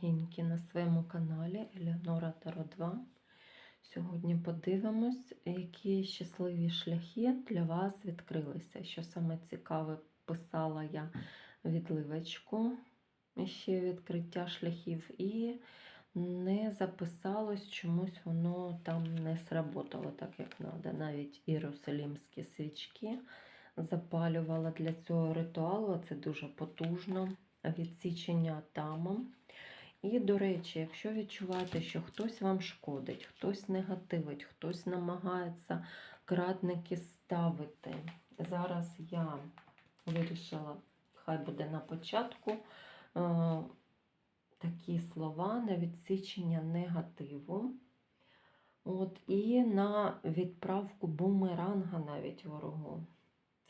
дорогенькі, на своєму каналі Елеонора Таро 2. Сьогодні подивимось, які щасливі шляхи для вас відкрилися. Що саме цікаве, писала я відливочку ще відкриття шляхів, і не записалось, чомусь воно там не сработало так, як треба. Навіть єрусалімські свічки запалювала для цього ритуалу. а Це дуже потужно. Відсічення тамом. І, до речі, якщо відчуваєте, що хтось вам шкодить, хтось негативить, хтось намагається крадники ставити. Зараз я вирішила, хай буде на початку е, такі слова на відсічення негативу. От, І на відправку бумеранга навіть ворогу.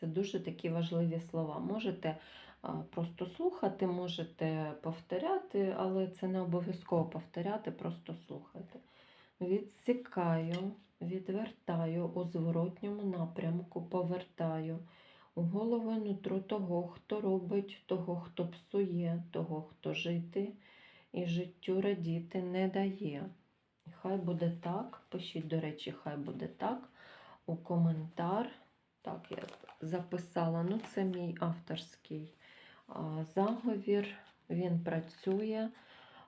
Це дуже такі важливі слова. Можете просто слухати, можете повторяти, але це не обов'язково повторяти, просто слухайте. Відсікаю, відвертаю у зворотньому напрямку, повертаю у голову і нутро того, хто робить, того, хто псує, того, хто жити і життю радіти не дає. Хай буде так. Пишіть, до речі, хай буде так у коментар. Так, я записала. Ну, це мій авторський заговір. Він працює.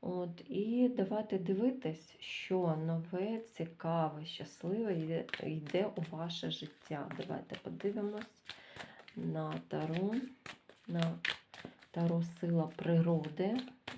От, І давайте дивитись, що нове, цікаве, щасливе йде, у ваше життя. Давайте подивимось на таро, на таро сила природи.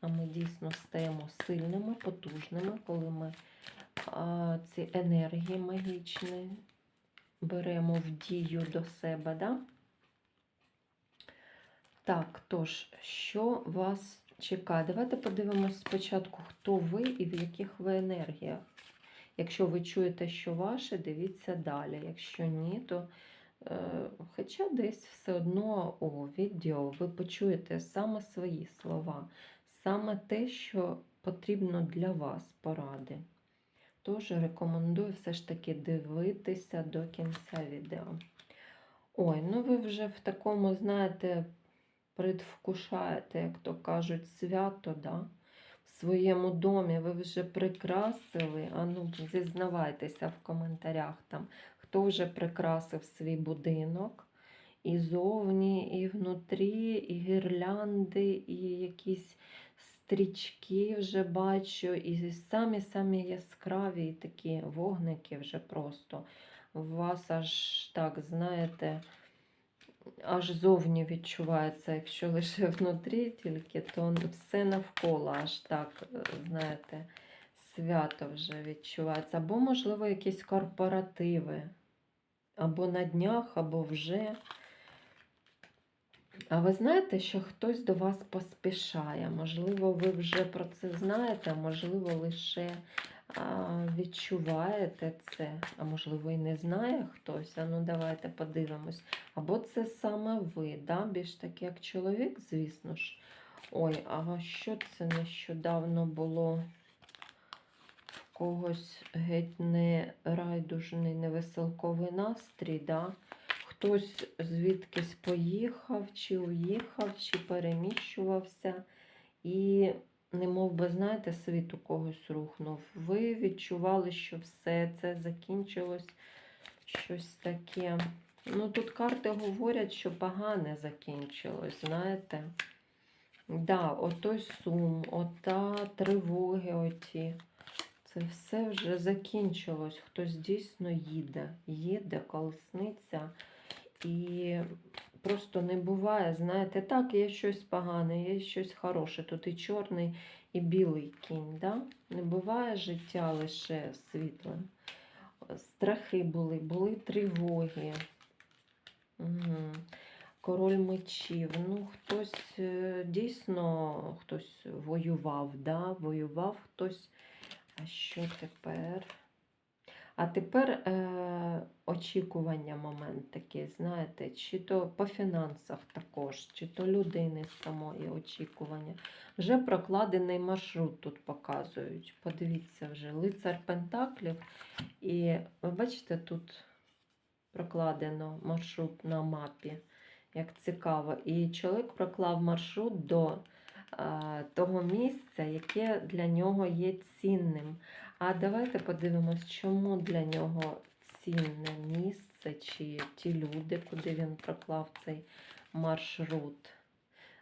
А ми дійсно стаємо сильними, потужними, коли ми а, ці енергії магічні беремо в дію до себе. Да? Так, тож, що вас чекає? Давайте подивимось спочатку, хто ви і в яких ви енергіях. Якщо ви чуєте, що ваше, дивіться далі. Якщо ні, то е, хоча десь все одно у відео ви почуєте саме свої слова, саме те, що потрібно для вас поради. Тож рекомендую все ж таки дивитися до кінця відео. Ой, ну ви вже в такому, знаєте, предвкушаєте, як то кажуть, свято, да? в своєму домі ви вже прикрасили. А ну, зізнавайтеся в коментарях, там, хто вже прикрасив свій будинок. І зовні, і внутрі, і гірлянди, і якісь стрічки вже бачу, і самі-самі яскраві і такі вогники вже просто. У вас аж так, знаєте, аж зовні відчувається, якщо лише внутрі тільки, то все навколо аж так, знаєте, свято вже відчувається. Або, можливо, якісь корпоративи. Або на днях, або вже. А ви знаєте, що хтось до вас поспішає? Можливо, ви вже про це знаєте, можливо, лише а, відчуваєте це, а можливо, і не знає хтось. А ну, давайте подивимось. Або це саме ви, да? більш таки, як чоловік, звісно ж. Ой, а що це нещодавно було? Когось геть не райдужний, невеселковий настрій, да? Хтось звідкись поїхав, чи уїхав, чи переміщувався, і, не мов би, знаєте, світ у когось рухнув. Ви відчували, що все це закінчилось щось таке. Ну, тут карти говорять, що погане закінчилось, знаєте. Да, отой сум, ота тривоги оті. Це все вже закінчилось. Хтось дійсно їде, їде, колесниця. І просто не буває, знаєте, так, є щось погане, є щось хороше. Тут і чорний, і білий кінь. Да? Не буває життя лише світлим. Страхи були, були тривоги. Угу. Король мечів. Ну, хтось е, дійсно хтось воював, да? воював хтось. А що тепер? А тепер е, очікування момент такий, знаєте, чи то по фінансах також, чи то людини самої очікування. Вже прокладений маршрут тут показують. Подивіться вже, лицар Пентаклів. І ви бачите, тут прокладено маршрут на мапі. Як цікаво. І чоловік проклав маршрут до а, того місця, яке для нього є цінним. А давайте подивимось, чому для нього цінне місце, чи ті люди, куди він проклав цей маршрут.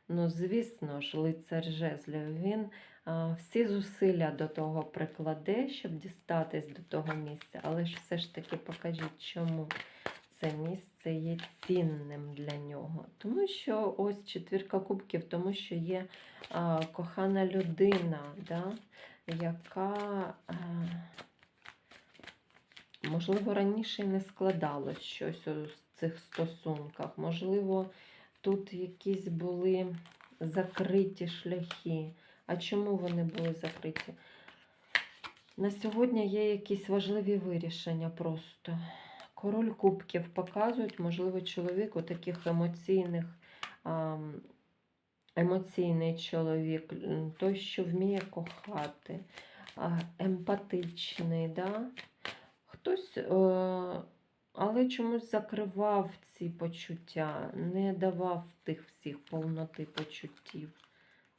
Ну, звісно ж, лицар жезлів, він а, всі зусилля до того прикладе, щоб дістатись до того місця, але ж все ж таки покажіть, чому це місце є цінним для нього. Тому що ось четвірка кубків, тому що є а, кохана людина, да, яка, можливо, раніше не складалось щось у цих стосунках. Можливо, тут якісь були закриті шляхи. А чому вони були закриті? На сьогодні є якісь важливі вирішення просто. Король кубків показують, можливо, чоловік у таких емоційних, емоційний чоловік, той, що вміє кохати, емпатичний, да? хтось, е, але чомусь закривав ці почуття, не давав тих всіх повноти почуттів.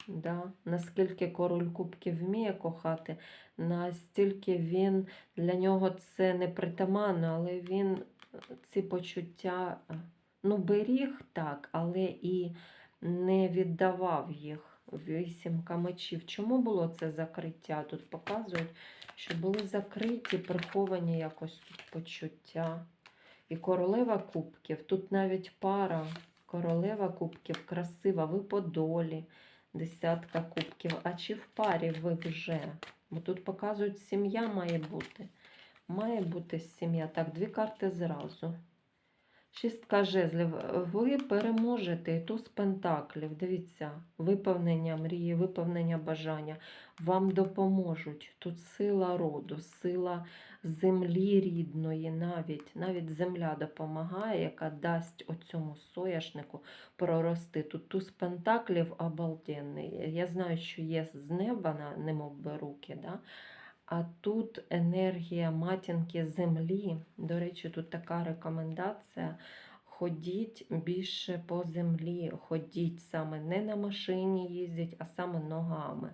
Да? Наскільки король кубків вміє кохати, настільки він для нього це не притаманно, але він е, ці почуття е, ну, беріг так, але і не віддавав їх. Вісімка мечів. Чому було це закриття? Тут показують, що були закриті, приховані якось тут почуття. І королева кубків, тут навіть пара, королева кубків, красива, ви по долі, десятка кубків. А чи в парі ви вже? Бо тут показують, сім'я має бути. Має бути сім'я. Так, дві карти зразу. Шістка жезлів. Ви переможете і туз пентаклів. Дивіться, виповнення мрії, виповнення бажання. Вам допоможуть. Тут сила роду, сила землі рідної, навіть навіть земля допомагає, яка дасть оцьому сояшнику прорости. Тут туз пентаклів обалденний. Я знаю, що є з неба, на- немов би руки, да? А тут енергія матінки землі. До речі, тут така рекомендація. Ходіть більше по землі, ходіть саме не на машині їздять, а саме ногами.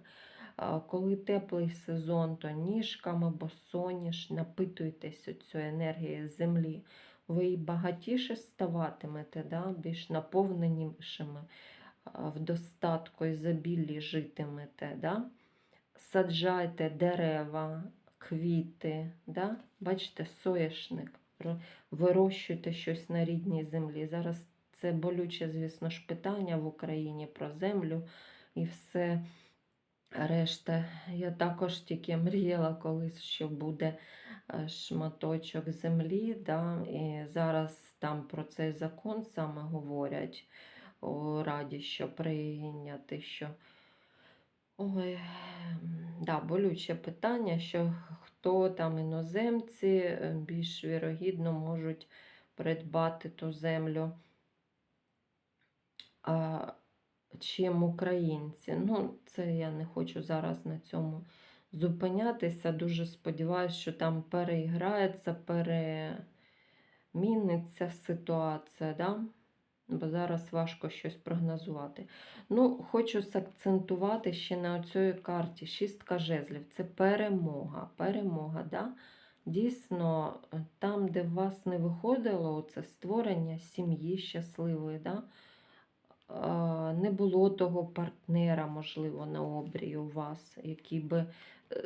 Коли теплий сезон, то ніжками, босоніж, напитуйтесь цієї енергії землі. Ви багатіше ставатимете, да? більш наповненішими, в достатку і забіллі житимете. Да? Саджайте дерева, квіти, да? бачите, соняшник, ро- вирощуйте щось на рідній землі. Зараз це болюче, звісно ж, питання в Україні про землю і все решта. Я також тільки мріяла колись, що буде е, шматочок землі. Да? І зараз там про цей закон саме говорять у Раді, що прийняти, що. Ой, да, болюче питання, що хто там іноземці е, більш вірогідно можуть придбати ту землю, а, чим українці. Ну, це я не хочу зараз на цьому зупинятися. Дуже сподіваюся, що там переіграється, переміниться ситуація, да? Бо зараз важко щось прогнозувати. Ну, хочу сакцентувати ще на цій карті. Шістка жезлів. Це перемога. Перемога, да? Дійсно, е, там, де в вас не виходило, це створення сім'ї щасливої, да? не було того партнера, можливо, на обрії у вас, який би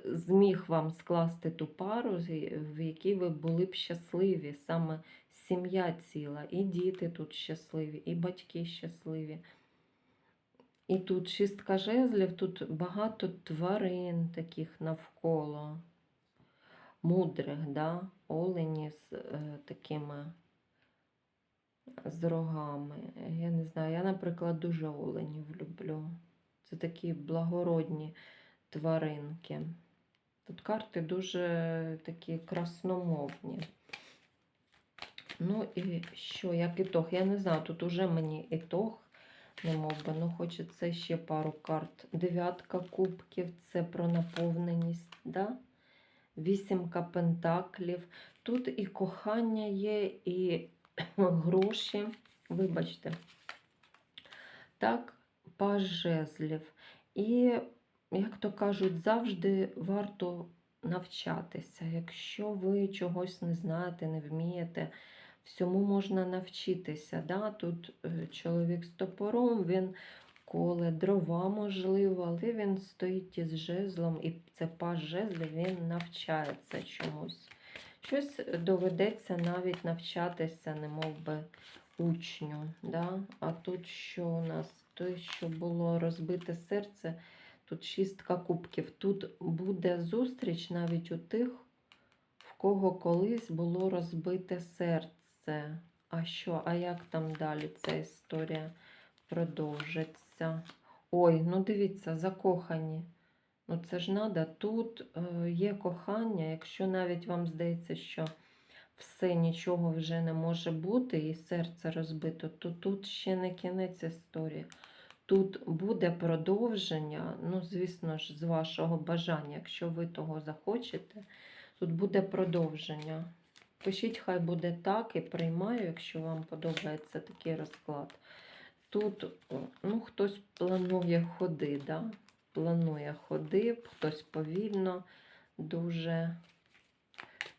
зміг вам скласти ту пару, в якій ви були б щасливі, саме сім'я ціла, і діти тут щасливі, і батьки щасливі. І тут шістка жезлів, тут багато тварин таких навколо, мудрих, да? олені з е, такими з рогами. Я не знаю, я, наприклад, дуже оленів люблю. Це такі благородні тваринки. Тут карти дуже такі красномовні. Ну і що, як ітог? Я не знаю, тут уже мені ітог, не мов би, ну хочеться ще пару карт. Дев'ятка кубків це про наповненість. Да? Вісімка пентаклів. Тут і кохання є, і гроші. Вибачте. Так, паж жезлів. І, як то кажуть, завжди варто навчатися. Якщо ви чогось не знаєте, не вмієте, всьому можна навчитися. Да? Тут е, чоловік з топором, він коле дрова, можливо, але він стоїть із жезлом, і це паж жезлів, він навчається чомусь. Щось доведеться навіть навчатися, не мов би учню. Да? А тут що у нас? Те, що було розбите серце, тут шістка кубків. Тут буде зустріч навіть у тих, в кого колись було розбите серце. А що? А як там далі ця історія продовжиться? Ой, ну дивіться, закохані. Ну це ж надо. Тут е, є кохання, якщо навіть вам здається, що все нічого вже не може бути, і серце розбито, то тут ще не кінець історії. Тут буде продовження, ну, звісно ж, з вашого бажання, якщо ви того захочете, тут буде продовження. Пишіть, хай буде так, і приймаю, якщо вам подобається такий розклад. Тут ну, хтось планує ходи, да? планує ходи, хтось повільно дуже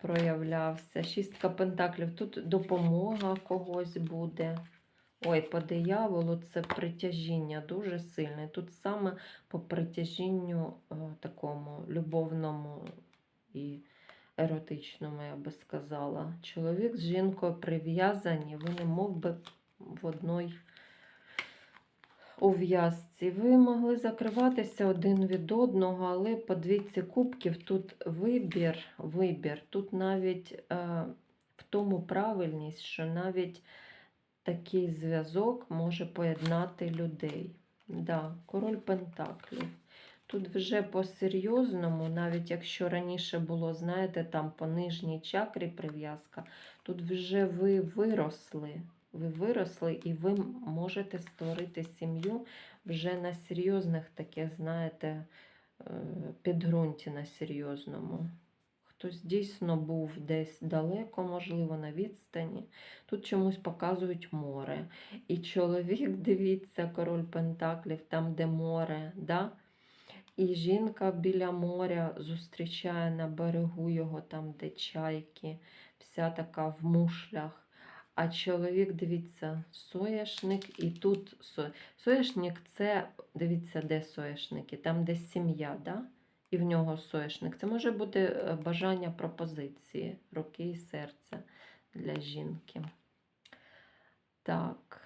проявлявся. Шістка пентаклів. Тут допомога когось буде. Ой, по дияволу це притяжіння дуже сильне. Тут саме по притяжінню е, такому любовному і еротичному, я би сказала. Чоловік з жінкою прив'язані, вони мов би в одній ув'язці. Ви могли закриватися один від одного, але по двійці кубків тут вибір, вибір. Тут навіть е, в тому правильність, що навіть такий зв'язок може поєднати людей. Да, король Пентаклів. Тут вже по-серйозному, навіть якщо раніше було, знаєте, там по нижній чакрі прив'язка, тут вже ви виросли. Ви виросли і ви можете створити сім'ю вже на серйозних таких, знаєте, е, підґрунті на серйозному. Хтось дійсно був десь далеко, можливо, на відстані. Тут чомусь показують море. І чоловік, дивіться, король Пентаклів, там, де море. да? І жінка біля моря зустрічає на берегу його, там, де чайки, вся така в мушлях. А чоловік, дивіться, соняшник, і тут со... соняшник це, дивіться, де соняшники, там, де сім'я, да? І в нього соєшник. Це може бути е, бажання пропозиції, руки і серця для жінки. Так,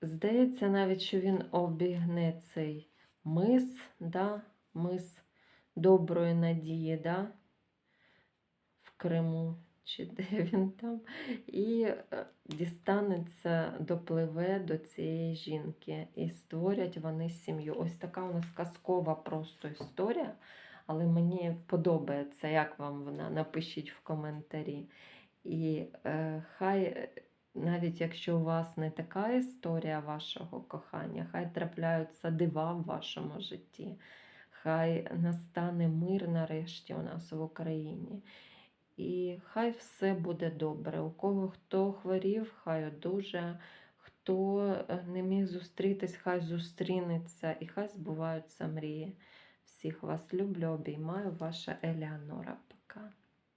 здається, навіть, що він обігне цей мис, да? мис доброї надії, да? в Криму чи де він там, і е, дістанеться, допливе до цієї жінки. І створять вони сім'ю. Ось така у нас казкова просто історія. Але мені подобається, як вам вона. Напишіть в коментарі. І е, хай, е, навіть якщо у вас не така історія вашого кохання, хай трапляються дива в вашому житті. Хай настане мир нарешті у нас в Україні. І хай все буде добре. У кого хто хворів, хай одужає, хто е, не міг зустрітись, хай зустрінеться і хай збуваються мрії. Всіх вас люблю, обіймаю, ваша Елеонора. Пока.